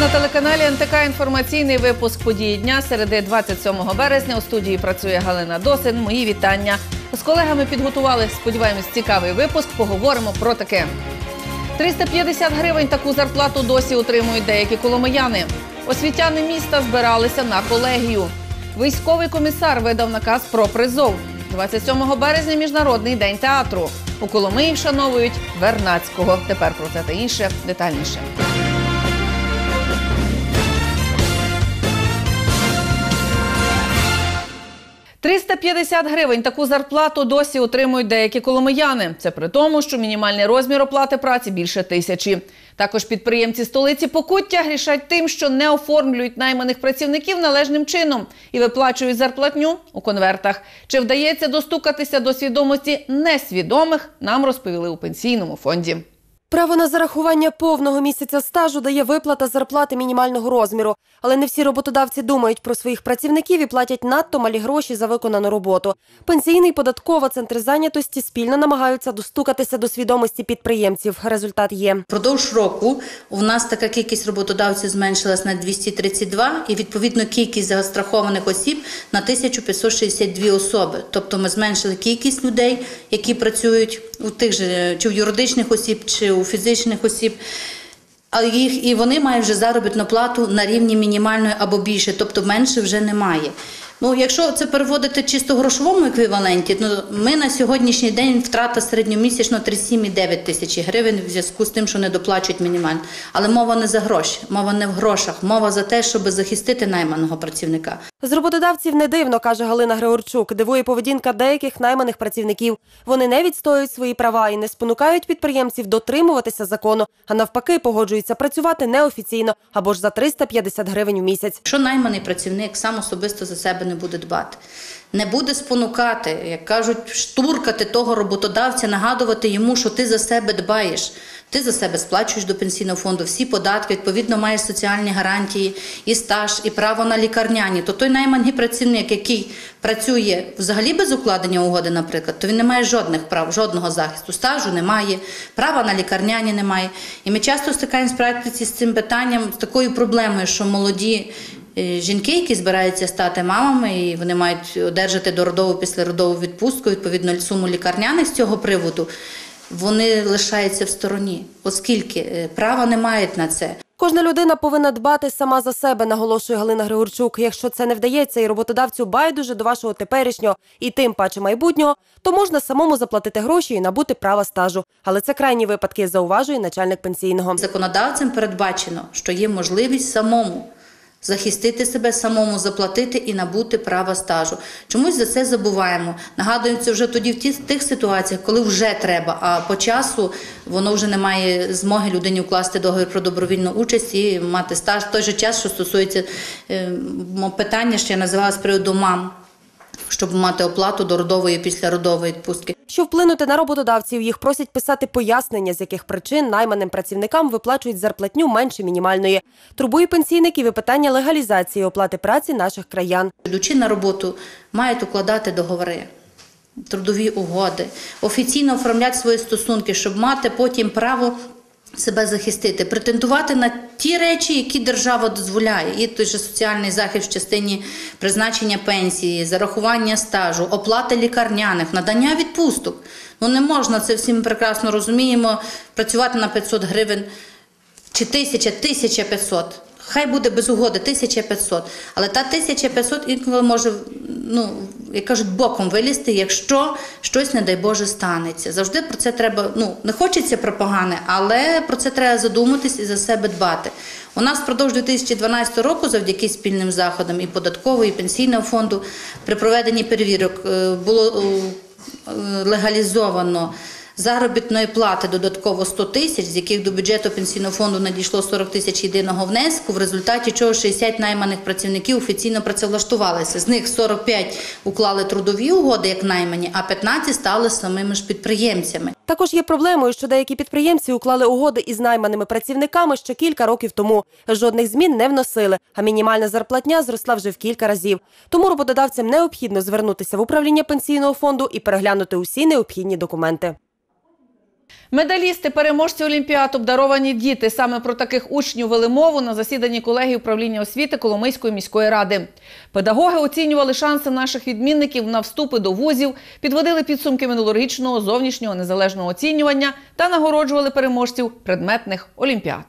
На телеканалі НТК інформаційний випуск події дня середи 27 березня. У студії працює Галина Досин. Мої вітання. З колегами підготували, сподіваємось, цікавий випуск. Поговоримо про таке. 350 гривень таку зарплату досі отримують деякі коломияни. Освітяни міста збиралися на колегію. Військовий комісар видав наказ про призов. 27 березня міжнародний день театру. У Коломиї вшановують Вернацького. Тепер про це та інше детальніше. – 350 гривень таку зарплату досі отримують деякі коломияни. Це при тому, що мінімальний розмір оплати праці більше тисячі. Також підприємці столиці Покуття грішать тим, що не оформлюють найманих працівників належним чином і виплачують зарплатню у конвертах. Чи вдається достукатися до свідомості несвідомих, нам розповіли у пенсійному фонді. Право на зарахування повного місяця стажу дає виплата зарплати мінімального розміру, але не всі роботодавці думають про своїх працівників і платять надто малі гроші за виконану роботу. Пенсійний податкова центри зайнятості спільно намагаються достукатися до свідомості підприємців. Результат є. Продовж року у нас така кількість роботодавців зменшилась на 232 і відповідно кількість застрахованих осіб на 1562 особи. Тобто ми зменшили кількість людей, які працюють у тих же чи в юридичних осіб, чи у фізичних осіб. Але їх і вони мають вже заробітну плату на рівні мінімальної або більше, тобто менше вже немає. Ну, якщо це переводити чисто грошовому еквіваленті, ну ми на сьогоднішній день втрата середньомісячно 37,9 тисячі гривень в зв'язку з тим, що не доплачують мінімально. Але мова не за гроші, мова не в грошах, мова за те, щоб захистити найманого працівника. З роботодавців не дивно, каже Галина Григорчук. Дивує поведінка деяких найманих працівників. Вони не відстоюють свої права і не спонукають підприємців дотримуватися закону, а навпаки, погоджуються працювати неофіційно або ж за 350 гривень в місяць. Якщо найманий працівник сам особисто за себе не буде дбати, не буде спонукати, як кажуть, штуркати того роботодавця, нагадувати йому, що ти за себе дбаєш. Ти за себе сплачуєш до пенсійного фонду всі податки, відповідно маєш соціальні гарантії, і стаж, і право на лікарняні. То той найманий працівник, який працює взагалі без укладення угоди, наприклад, то він не має жодних прав, жодного захисту. Стажу немає, права на лікарняні немає. І ми часто стикаємося з цим питанням, з такою проблемою, що молоді. Е, Жінки, які збираються стати мамами, і вони мають одержати дородову післяродову відпустку, відповідно суму лікарняних з цього приводу, вони лишаються в стороні, оскільки е, права не мають на це. Кожна людина повинна дбати сама за себе, наголошує Галина Григорчук. Якщо це не вдається і роботодавцю байдуже до вашого теперішнього і тим паче майбутнього, то можна самому заплатити гроші і набути права стажу. Але це крайні випадки, зауважує начальник пенсійного. Законодавцем передбачено, що є можливість самому захистити себе, самому заплатити і набути права стажу. Чомусь за це забуваємо. Нагадуємо це вже тоді в тих ситуаціях, коли вже треба, а по часу воно вже не має змоги людині вкласти договір про добровільну участь і мати стаж. В той же час, що стосується е, питання, що я називала з приводу мам. Щоб мати оплату до родової і післяродової відпустки. Щоб вплинути на роботодавців, їх просять писати пояснення, з яких причин найманим працівникам виплачують зарплатню менше мінімальної. Турбує пенсійників і питання легалізації оплати праці наших краян. Йдучи на роботу, мають укладати договори, трудові угоди, офіційно оформляти свої стосунки, щоб мати потім право себе захистити, претендувати на ті речі, які держава дозволяє, і той же соціальний захист в частині призначення пенсії, зарахування стажу, оплати лікарняних, надання відпусток. Ну не можна це всі ми прекрасно розуміємо. Працювати на 500 гривень чи 1000, 1500. Хай буде без угоди 1500, але та 1500 інколи може, ну, як кажуть, боком вилізти, якщо щось, не дай Боже, станеться. Завжди про це треба, ну, не хочеться про погане, але про це треба задуматись і за себе дбати. У нас впродовж 2012 року, завдяки спільним заходам і податкового, і пенсійного фонду, при проведенні перевірок е, було е, легалізовано заробітної плати додатково 100 тисяч, з яких до бюджету пенсійного фонду надійшло 40 тисяч єдиного внеску, в результаті чого 60 найманих працівників офіційно працевлаштувалися. З них 45 уклали трудові угоди як наймані, а 15 стали самими ж підприємцями. Також є проблемою, що деякі підприємці уклали угоди із найманими працівниками ще кілька років тому. Жодних змін не вносили, а мінімальна зарплатня зросла вже в кілька разів. Тому роботодавцям необхідно звернутися в управління пенсійного фонду і переглянути усі необхідні документи. Медалісти, переможці Олімпіад, обдаровані діти. Саме про таких учнів вели мову на засіданні колегії управління освіти Коломийської міської ради. Педагоги оцінювали шанси наших відмінників на вступи до вузів, підводили підсумки минулорічного зовнішнього незалежного оцінювання та нагороджували переможців предметних олімпіад.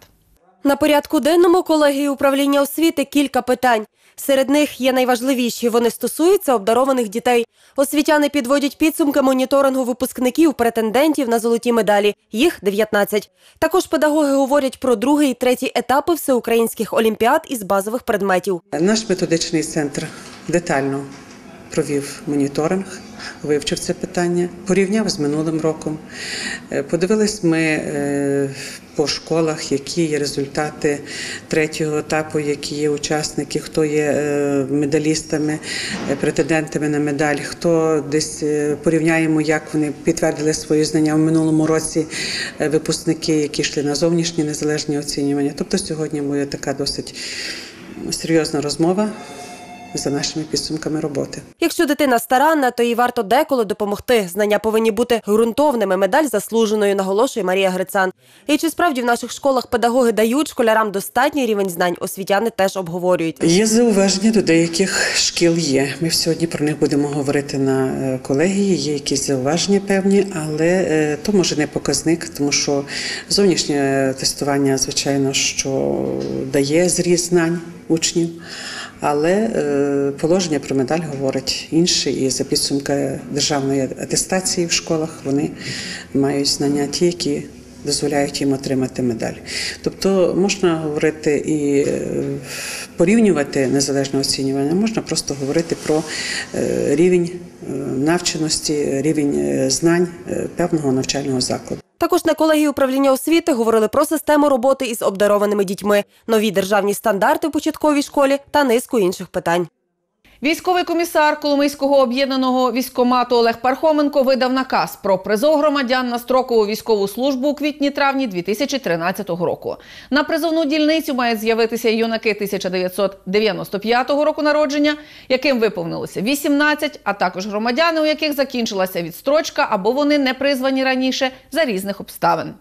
На порядку денному колегії управління освіти кілька питань. Серед них є найважливіші. Вони стосуються обдарованих дітей. Освітяни підводять підсумки моніторингу випускників, претендентів на золоті медалі. Їх 19. Також педагоги говорять про другий і третій етапи всеукраїнських олімпіад із базових предметів. Наш методичний центр детально провів моніторинг, вивчив це питання, порівняв з минулим роком. Е, Подивились ми е, по школах, які є результати третього етапу, які є учасники, хто є е, медалістами, е, претендентами на медаль, хто десь е, порівняємо, як вони підтвердили свої знання в минулому році. Випускники, які йшли на зовнішні незалежні оцінювання. Тобто сьогодні буде така досить серйозна розмова за нашими підсумками роботи. Якщо дитина старанна, то їй варто деколи допомогти. Знання повинні бути ґрунтовними. Медаль заслуженою, наголошує Марія Грицан. І чи справді в наших школах педагоги дають школярам достатній рівень знань, освітяни теж обговорюють. Є зауваження до деяких шкіл. Є. Ми сьогодні про них будемо говорити на е, колегії. Є якісь зауваження певні, але е, то може не показник, тому що зовнішнє тестування, звичайно, що дає зріз знань учнів. Але е, положення про медаль говорить інше, і за підсумки державної атестації в школах вони мають знання ті, які дозволяють їм отримати медаль. Тобто можна говорити і е, порівнювати незалежне оцінювання, можна просто говорити про е, рівень навченості, рівень знань певного навчального закладу. Також на колегії управління освіти говорили про систему роботи із обдарованими дітьми, нові державні стандарти в початковій школі та низку інших питань. Військовий комісар Коломийського об'єднаного військомату Олег Пархоменко видав наказ про призов громадян на строкову військову службу у квітні-травні 2013 року. На призовну дільницю мають з'явитися юнаки 1995 року народження, яким виповнилося 18, а також громадяни, у яких закінчилася відстрочка або вони не призвані раніше за різних обставин.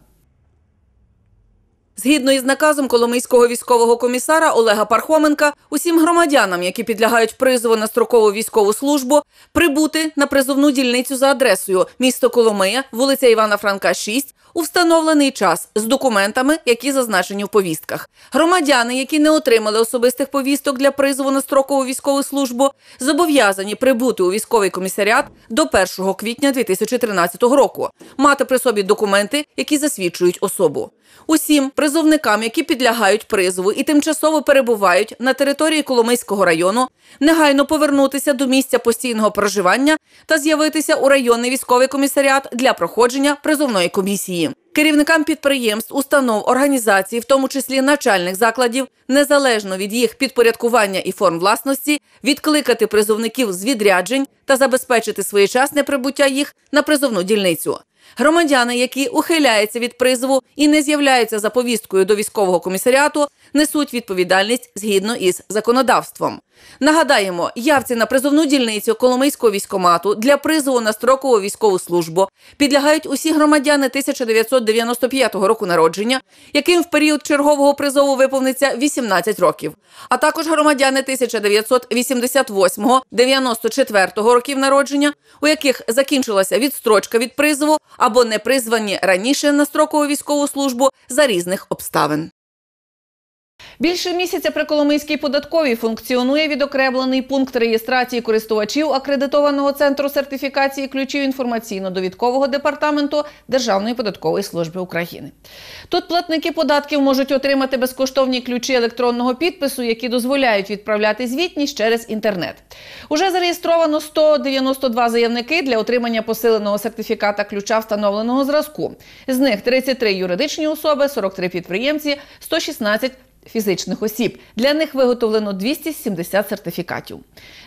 Згідно із наказом Коломийського військового комісара Олега Пархоменка, усім громадянам, які підлягають призову на строкову військову службу, прибути на призовну дільницю за адресою місто Коломия, вулиця Івана Франка, 6, у встановлений час з документами, які зазначені в повістках. Громадяни, які не отримали особистих повісток для призову на строкову військову службу, зобов'язані прибути у військовий комісаріат до 1 квітня 2013 року, мати при собі документи, які засвідчують особу. Усім призовникам, які підлягають призову і тимчасово перебувають на території Коломийського району, негайно повернутися до місця постійного проживання та з'явитися у районний військовий комісаріат для проходження призовної комісії. Керівникам підприємств, установ, організацій, в тому числі начальних закладів, незалежно від їх підпорядкування і форм власності, відкликати призовників з відряджень та забезпечити своєчасне прибуття їх на призовну дільницю. Громадяни, які ухиляються від призову і не з'являються за повісткою до військового комісаріату, несуть відповідальність згідно із законодавством. Нагадаємо, явці на призовну дільницю Коломийського військомату для призову на строкову військову службу підлягають усі громадяни 1995 року народження, яким в період чергового призову виповниться 18 років, а також громадяни 1988-94 років народження, у яких закінчилася відстрочка від призову або не призвані раніше на строкову військову службу за різних обставин. Більше місяця при Коломийській податковій функціонує відокремлений пункт реєстрації користувачів акредитованого центру сертифікації ключів інформаційно-довідкового департаменту Державної податкової служби України. Тут платники податків можуть отримати безкоштовні ключі електронного підпису, які дозволяють відправляти звітність через інтернет. Уже зареєстровано 192 заявники для отримання посиленого сертифіката ключа встановленого зразку. З них 33 юридичні особи, 43 підприємці, 116 фізичних осіб. Для них виготовлено 270 сертифікатів.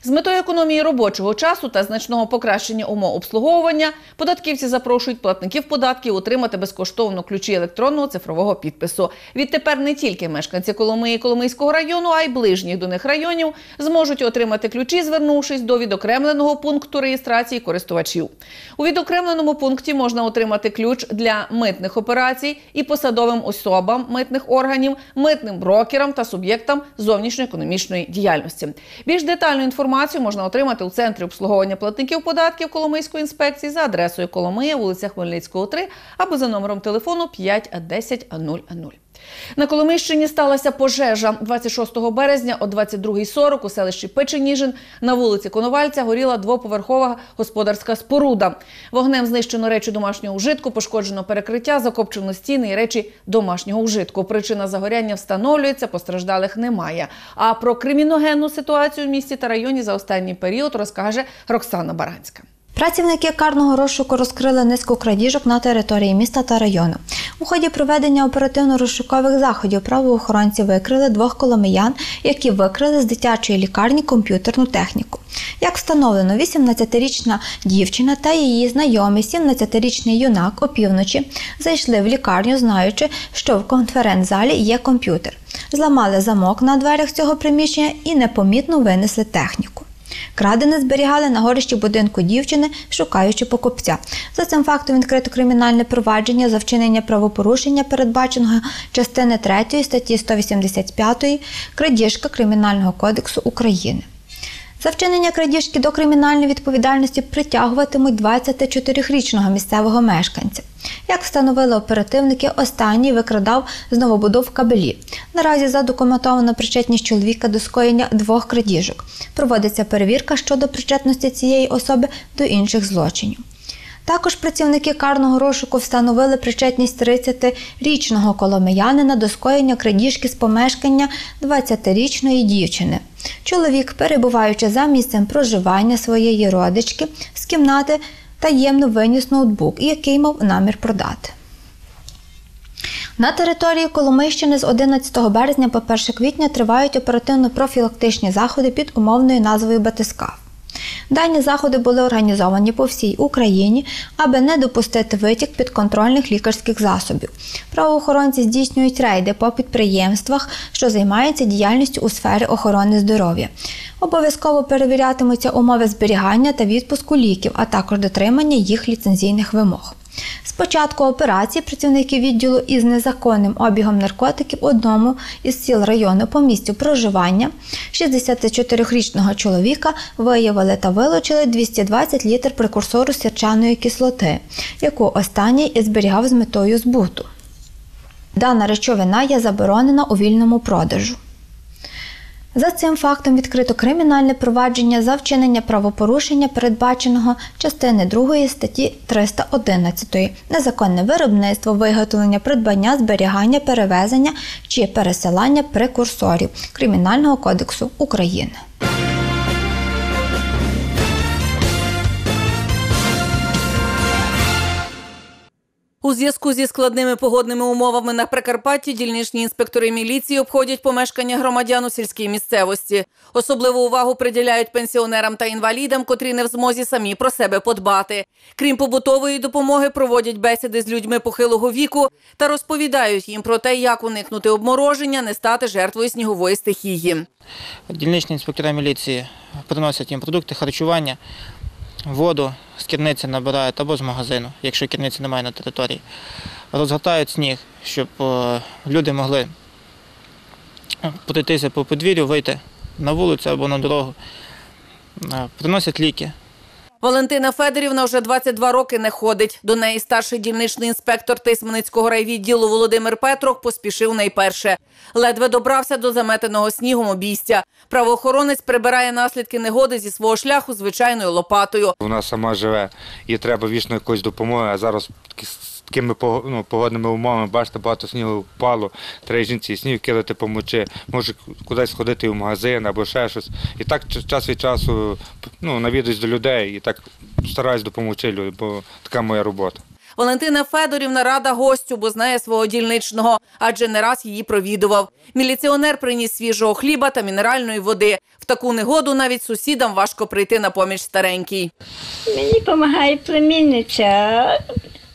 З метою економії робочого часу та значного покращення умов обслуговування податківці запрошують платників податків отримати безкоштовно ключі електронного цифрового підпису. Відтепер не тільки мешканці Коломиї Коломийського району, а й ближніх до них районів зможуть отримати ключі, звернувшись до відокремленого пункту реєстрації користувачів. У відокремленому пункті можна отримати ключ для митних операцій і посадовим особам митних органів, митним брокерам та суб'єктам зовнішньоекономічної діяльності. Більш детальну інформацію можна отримати у центрі обслуговування платників податків Коломийської інспекції за адресою Коломия, вулиця Хмельницького, 3 або за номером телефону 5 10 00. На Коломийщині сталася пожежа 26 березня о 22.40 у селищі Печеніжин на вулиці Коновальця горіла двоповерхова господарська споруда. Вогнем знищено речі домашнього вжитку, пошкоджено перекриття, закопчено стіни і речі домашнього вжитку. Причина загоряння встановлюється, постраждалих немає. А про криміногенну ситуацію в місті та районі за останній період розкаже Роксана Баранська. Працівники карного розшуку розкрили низку крадіжок на території міста та району. У ході проведення оперативно-розшукових заходів правоохоронці викрили двох коломиян, які викрили з дитячої лікарні комп'ютерну техніку. Як встановлено, 18-річна дівчина та її знайомий 17-річний юнак опівночі зайшли в лікарню, знаючи, що в конференц-залі є комп'ютер. Зламали замок на дверях цього приміщення і непомітно винесли техніку. Крадене зберігали на горищі будинку дівчини, шукаючи покупця. За цим фактом відкрито кримінальне провадження за вчинення правопорушення, передбаченого частини 3 статті 185 крадіжка Кримінального кодексу України. За вчинення крадіжки до кримінальної відповідальності притягуватимуть 24-річного місцевого мешканця. Як встановили оперативники, останній викрадав з новобудов кабелі. Наразі задокументовано причетність чоловіка до скоєння двох крадіжок. Проводиться перевірка щодо причетності цієї особи до інших злочинів. Також працівники карного розшуку встановили причетність 30-річного коломиянина до скоєння крадіжки з помешкання 20-річної дівчини. Чоловік, перебуваючи за місцем проживання своєї родички, з кімнати таємно виніс ноутбук, який мав намір продати. На території Коломийщини з 11 березня по 1 квітня тривають оперативно-профілактичні заходи під умовною назвою Батискав. Дані заходи були організовані по всій Україні, аби не допустити витік підконтрольних лікарських засобів. Правоохоронці здійснюють рейди по підприємствах, що займаються діяльністю у сфері охорони здоров'я. Обов'язково перевірятимуться умови зберігання та відпуску ліків, а також дотримання їх ліцензійних вимог. З початку операції працівники відділу із незаконним обігом наркотиків одному із сіл району по місцю проживання 64-річного чоловіка виявили та вилучили 220 літр прекурсору сірчаної кислоти, яку останній і зберігав з метою збуту. Дана речовина є заборонена у вільному продажу. За цим фактом відкрито кримінальне провадження за вчинення правопорушення, передбаченого частини 2 статті 311 незаконне виробництво, виготовлення, придбання, зберігання, перевезення чи пересилання прекурсорів Кримінального кодексу України. У зв'язку зі складними погодними умовами на Прикарпатті дільничні інспектори міліції обходять помешкання громадян у сільській місцевості. Особливу увагу приділяють пенсіонерам та інвалідам, котрі не в змозі самі про себе подбати. Крім побутової допомоги, проводять бесіди з людьми похилого віку та розповідають їм про те, як уникнути обмороження, не стати жертвою снігової стихії. Дільничні інспектори міліції приносять їм продукти харчування, воду з керниці набирають або з магазину, якщо керниці немає на території. Розгортають сніг, щоб е, люди могли пройтися по подвір'ю, вийти на вулицю або на дорогу. Е, Приносять ліки. Валентина Федорівна вже 22 роки не ходить. До неї старший дільничний інспектор Тисменицького райвідділу Володимир Петрок поспішив найперше. Ледве добрався до заметеного снігом обійстя. Правоохоронець прибирає наслідки негоди зі свого шляху звичайною лопатою. Вона сама живе і треба вічно якоїсь допомоги, а зараз такими ну, погодними умовами, бачите, багато снігу впало, треба жінці сніг кидати помочи, може кудись сходити в магазин або ще щось. І так час від часу ну, навідуюсь до людей і так стараюсь допомогти людям, бо така моя робота. Валентина Федорівна рада гостю, бо знає свого дільничного, адже не раз її провідував. Міліціонер приніс свіжого хліба та мінеральної води. В таку негоду навіть сусідам важко прийти на поміч старенькій. Мені допомагає племінниця.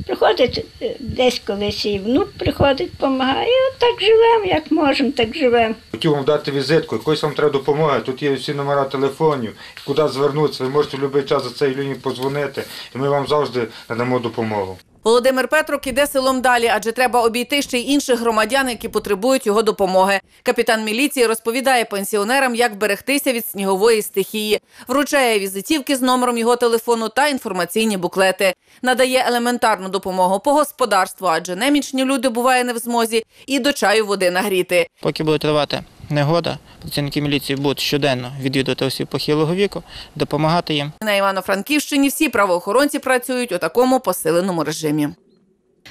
Приходить е, десь колись і внук приходить, допомагає. Так живемо, як можемо, так живемо. Хотів вам дати візитку, якось вам треба допомога. Тут є всі номера телефонів, куди звернутися. Ви можете в будь-який час за цей лінію подзвонити, і ми вам завжди надамо допомогу. Володимир Петрук іде селом далі, адже треба обійти ще й інших громадян, які потребують його допомоги. Капітан міліції розповідає пенсіонерам, як берегтися від снігової стихії, вручає візитівки з номером його телефону та інформаційні буклети. Надає елементарну допомогу по господарству, адже немічні люди буває не в змозі і до чаю води нагріти. Поки буде тривати негода, працівники міліції будуть щоденно відвідувати осіб похилого віку, допомагати їм. На Івано-Франківщині всі правоохоронці працюють у такому посиленому режимі.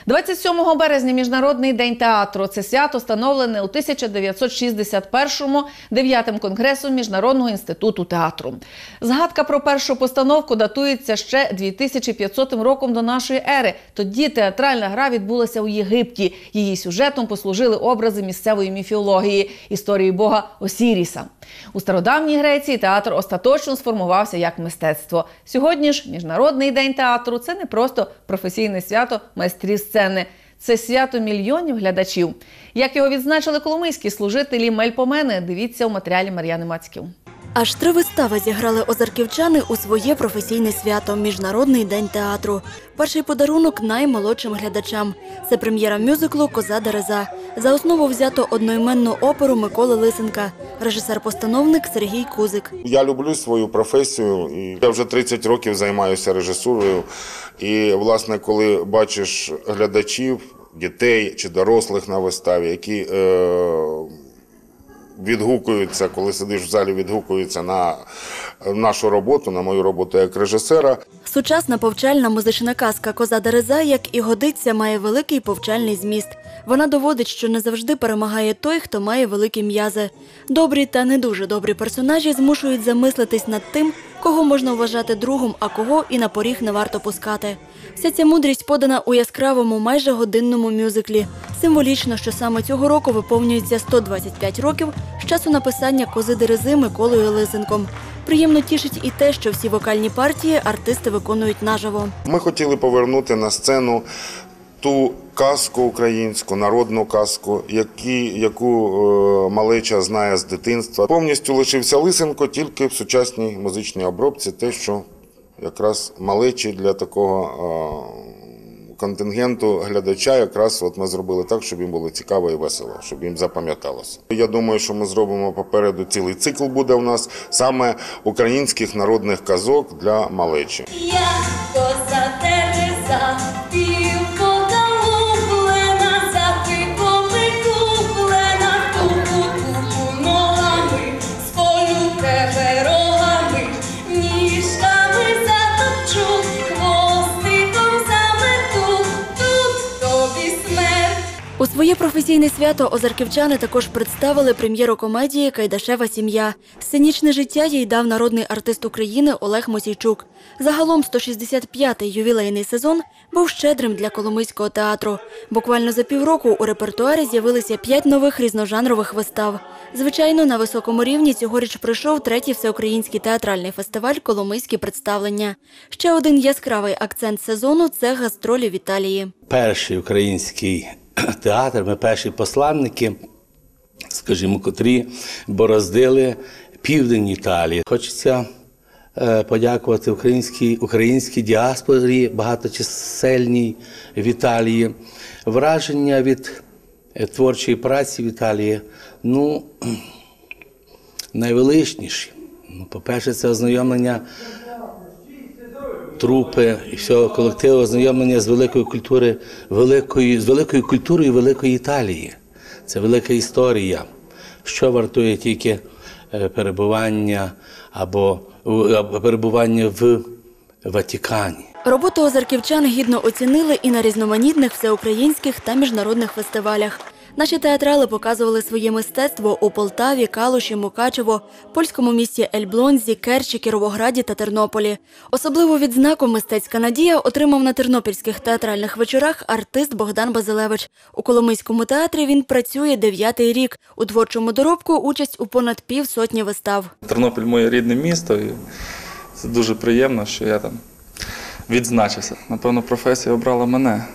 27 березня Міжнародний день театру. Це свято встановлене у 1961-му 9-м конгресом Міжнародного інституту театру. Згадка про першу постановку датується ще 2500 роком до нашої ери. Тоді театральна гра відбулася у Єгипті. Її сюжетом послужили образи місцевої міфології історії бога Осіріса. У стародавній Греції театр остаточно сформувався як мистецтво. Сьогодні ж Міжнародний день театру це не просто професійне свято майстрів сцени. Це свято мільйонів глядачів. Як його відзначили коломийські служителі Мельпомени, дивіться у матеріалі Мар'яни Мацьків. Аж три вистави зіграли озарківчани у своє професійне свято Міжнародний день театру. Перший подарунок наймолодшим глядачам. Це прем'єра мюзиклу Коза Дереза. За основу взято одноіменну оперу Миколи Лисенка, режисер-постановник Сергій Кузик. Я люблю свою професію. Я вже 30 років займаюся режисурою. І, власне, коли бачиш глядачів, дітей чи дорослих на виставі, які е, відгукуються, коли сидиш в залі, відгукуються на нашу роботу, на мою роботу як режисера. Сучасна повчальна музична казка Коза Дереза, як і годиться, має великий повчальний зміст. Вона доводить, що не завжди перемагає той, хто має великі м'язи. Добрі та не дуже добрі персонажі змушують замислитись над тим, кого можна вважати другом, а кого і на поріг не варто пускати. Вся ця мудрість подана у яскравому, майже годинному мюзиклі. Символічно, що саме цього року виповнюється 125 років з часу написання кози Дерези Миколою Лисенком. Приємно тішить і те, що всі вокальні партії артисти виконують наживо. Ми хотіли повернути на сцену ту казку українську, народну казку, які, яку е, малеча знає з дитинства. Повністю лишився Лисенко тільки в сучасній музичній обробці, те, що якраз малечі для такого контингенту глядача, якраз от ми зробили так, щоб їм було цікаво і весело, щоб їм запам'яталося. Я думаю, що ми зробимо попереду цілий цикл буде у нас саме українських народних казок для малечі. Я коза Тереза, своє професійне свято озарківчани також представили прем'єру комедії Кайдашева сім'я. Сценічне життя їй дав народний артист України Олег Мосійчук. Загалом 165-й ювілейний сезон був щедрим для Коломийського театру. Буквально за півроку у репертуарі з'явилися п'ять нових різножанрових вистав. Звичайно, на високому рівні цьогоріч пройшов третій всеукраїнський театральний фестиваль Коломийські представлення. Ще один яскравий акцент сезону це гастролі в Італії. перший український театр, ми перші посланники, скажімо, котрі бороздили південь Італії. Хочеться е, подякувати українській, українській діаспорі багаточисельній в Італії. Враження від е, творчої праці в Італії, ну, найвеличніші. Ну, по-перше, це ознайомлення трупи і всього колективу ознайомлення з великою культури, великої, з великою культурою великої Італії. Це велика історія, що вартує тільки е, перебування або перебування в Ватикані. Роботу озарківчан гідно оцінили і на різноманітних всеукраїнських та міжнародних фестивалях. Наші театрали показували своє мистецтво у Полтаві, Калуші, Мукачево, польському місті Ельблонзі, Керчі, Кіровограді та Тернополі. Особливу відзнаку мистецька надія отримав на тернопільських театральних вечорах артист Богдан Базилевич. У Коломийському театрі він працює дев'ятий рік. У творчому доробку участь у понад півсотні вистав. Тернопіль моє рідне місто, і це дуже приємно, що я там відзначився. Напевно, професія обрала мене.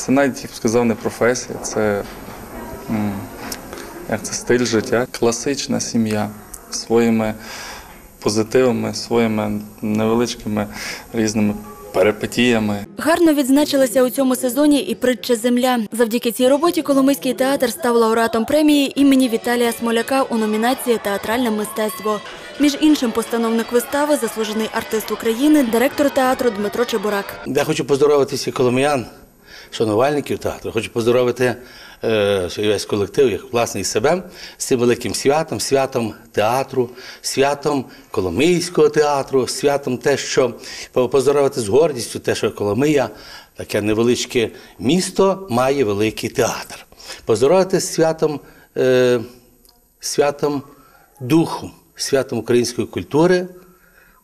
Це навіть, я б сказав, не професія, це, як це стиль життя. Класична сім'я своїми позитивами, своїми невеличкими різними перипетіями. Гарно відзначилася у цьому сезоні і притча Земля. Завдяки цій роботі Коломийський театр став лауреатом премії імені Віталія Смоляка у номінації Театральне мистецтво. Між іншим, постановник вистави, заслужений артист України, директор театру Дмитро Чебурак. Я хочу поздоровити всіх коломиян, шанувальників театру. Хочу поздоровити е, весь колектив, як власне і себе з цим великим святом, святом театру, святом Коломийського театру, святом те, що поздоровити з гордістю, те, що Коломия, таке невеличке місто, має великий театр. Поздоровити з святом, е, святом духу, святом української культури,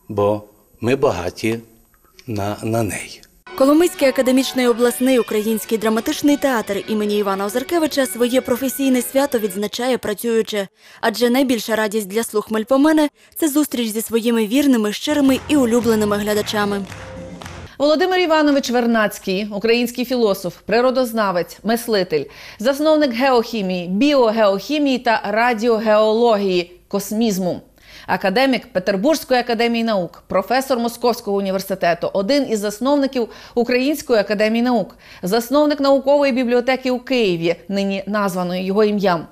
бо ми багаті на, на неї. Коломийський академічний обласний український драматичний театр імені Івана Озаркевича своє професійне свято відзначає працюючи. Адже найбільша радість для слух Мельпомени – це зустріч зі своїми вірними, щирими і улюбленими глядачами. Володимир Іванович Вернацький, український філософ, природознавець, мислитель, засновник геохімії, біогеохімії та радіогеології, космізму. Академік Петербурзької академії наук, професор Московського університету, один із засновників Української академії наук, засновник наукової бібліотеки у Києві, нині названої його ім'ям.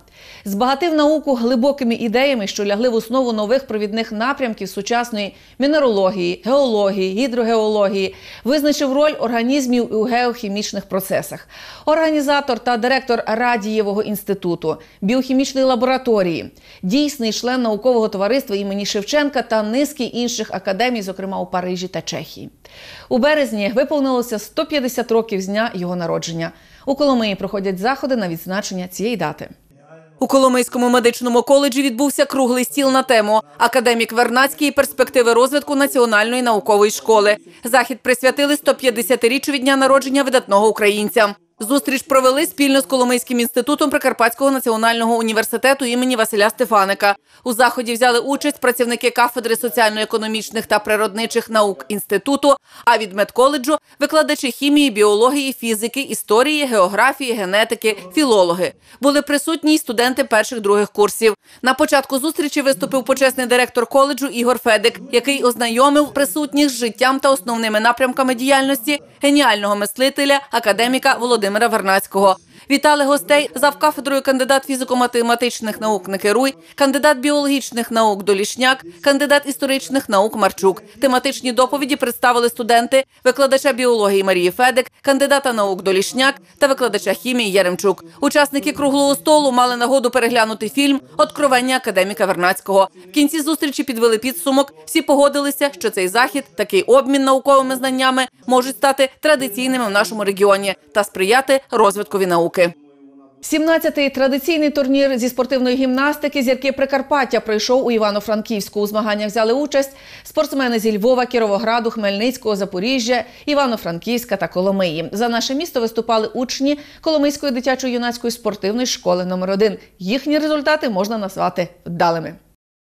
Збагатив науку глибокими ідеями, що лягли в основу нових провідних напрямків сучасної мінерології, геології, гідрогеології, визначив роль організмів у геохімічних процесах. Організатор та директор Радієвого інституту, біохімічної лабораторії, дійсний член наукового товариства імені Шевченка та низки інших академій, зокрема у Парижі та Чехії. У березні виповнилося 150 років з дня його народження. У Коломиї проходять заходи на відзначення цієї дати. У Коломийському медичному коледжі відбувся круглий стіл на тему Академік Вернацький. Перспективи розвитку національної наукової школи. Захід присвятили 150-річчю від дня народження видатного українця. Зустріч провели спільно з Коломийським інститутом Прикарпатського національного університету імені Василя Стефаника. У заході взяли участь працівники кафедри соціально-економічних та природничих наук інституту, а від медколеджу – викладачі хімії, біології, фізики, історії, географії, генетики, філологи. Були присутні й студенти перших других курсів. На початку зустрічі виступив почесний директор коледжу Ігор Федик, який ознайомив присутніх з життям та основними напрямками діяльності геніального мислителя, академіка Володимира Вернацького. Вітали гостей завкафедрою кандидат фізико-математичних наук Некеруй, кандидат біологічних наук Долішняк, кандидат історичних наук Марчук. Тематичні доповіді представили студенти, викладача біології Марії Федик, кандидата наук Долішняк та викладача хімії Яремчук. Учасники круглого столу мали нагоду переглянути фільм Откровення академіка Вернацького. В кінці зустрічі підвели підсумок. Всі погодилися, що цей захід, такий обмін науковими знаннями, можуть стати традиційними в нашому регіоні та сприяти розвиткові науки. 17-й традиційний турнір зі спортивної гімнастики зірки Прикарпаття пройшов у Івано-Франківську. У змаганнях взяли участь спортсмени зі Львова, Кіровограду, Хмельницького, Запоріжжя, Івано-Франківська та Коломиї. За наше місто виступали учні Коломийської дитячо-юнацької спортивної школи номер 1 Їхні результати можна назвати вдалими.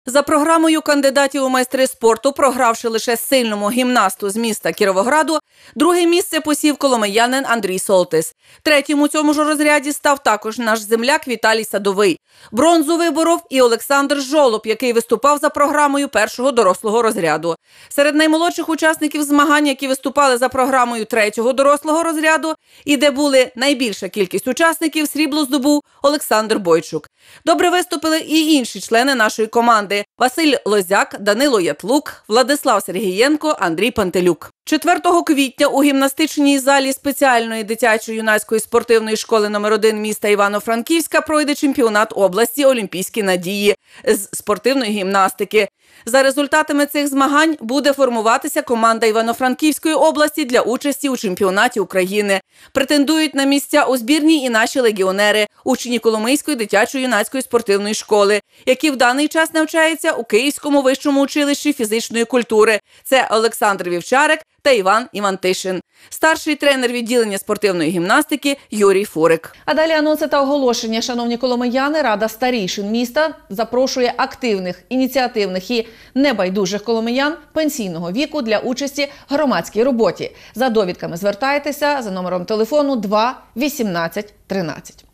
За програмою кандидатів у майстри спорту, програвши лише сильному гімнасту з міста Кіровограду, друге місце посів коломиянин Андрій Солтис. Третім у цьому ж розряді став також наш земляк Віталій Садовий. Бронзу виборов і Олександр Жолоб, який виступав за програмою першого дорослого розряду. Серед наймолодших учасників змагань, які виступали за програмою третього дорослого розряду, і де були найбільша кількість учасників, срібло здобув Олександр Бойчук. Добре виступили і інші члени нашої команди. Василь Лозяк, Данило Ятлук, Владислав Сергієнко, Андрій Пантелюк. 4 квітня у гімнастичній залі спеціальної дитячо-юнацької спортивної школи номер 1 міста Івано-Франківська пройде чемпіонат області Олімпійські надії з спортивної гімнастики. За результатами цих змагань буде формуватися команда Івано-Франківської області для участі у чемпіонаті України. Претендують на місця у збірній і наші легіонери, учні Коломийської дитячо-юнацької спортивної школи, які в даний час навчаються у Київському вищому училищі фізичної культури. Це Олександр Вівчарик та Іван Івантишин, старший тренер відділення спортивної гімнастики Юрій Фурик. А далі анонси та оголошення. Шановні коломияни, рада старійшин міста запрошує активних, ініціативних і небайдужих коломиян пенсійного віку для участі в громадській роботі. За довідками звертайтеся за номером телефону 2 18 13.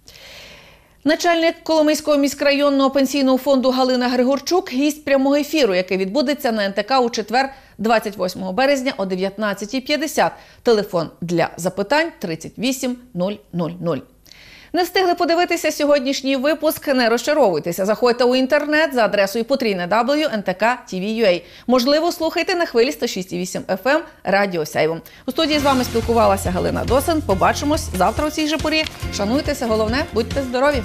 Начальник Коломийського міськрайонного пенсійного фонду Галина Григорчук гість прямого ефіру, який відбудеться на НТК у четвер, 28 березня о 19.50. Телефон для запитань 38 000. Не встигли подивитися сьогоднішній випуск. Не розчаровуйтеся. Заходьте у інтернет за адресою потрійне ntk.tv.ua. Можливо, слухайте на хвилі 106,8 FM Радіо Сяйво. У студії з вами спілкувалася Галина Досин. Побачимось завтра у цій же порі. Шануйтеся, головне, будьте здорові!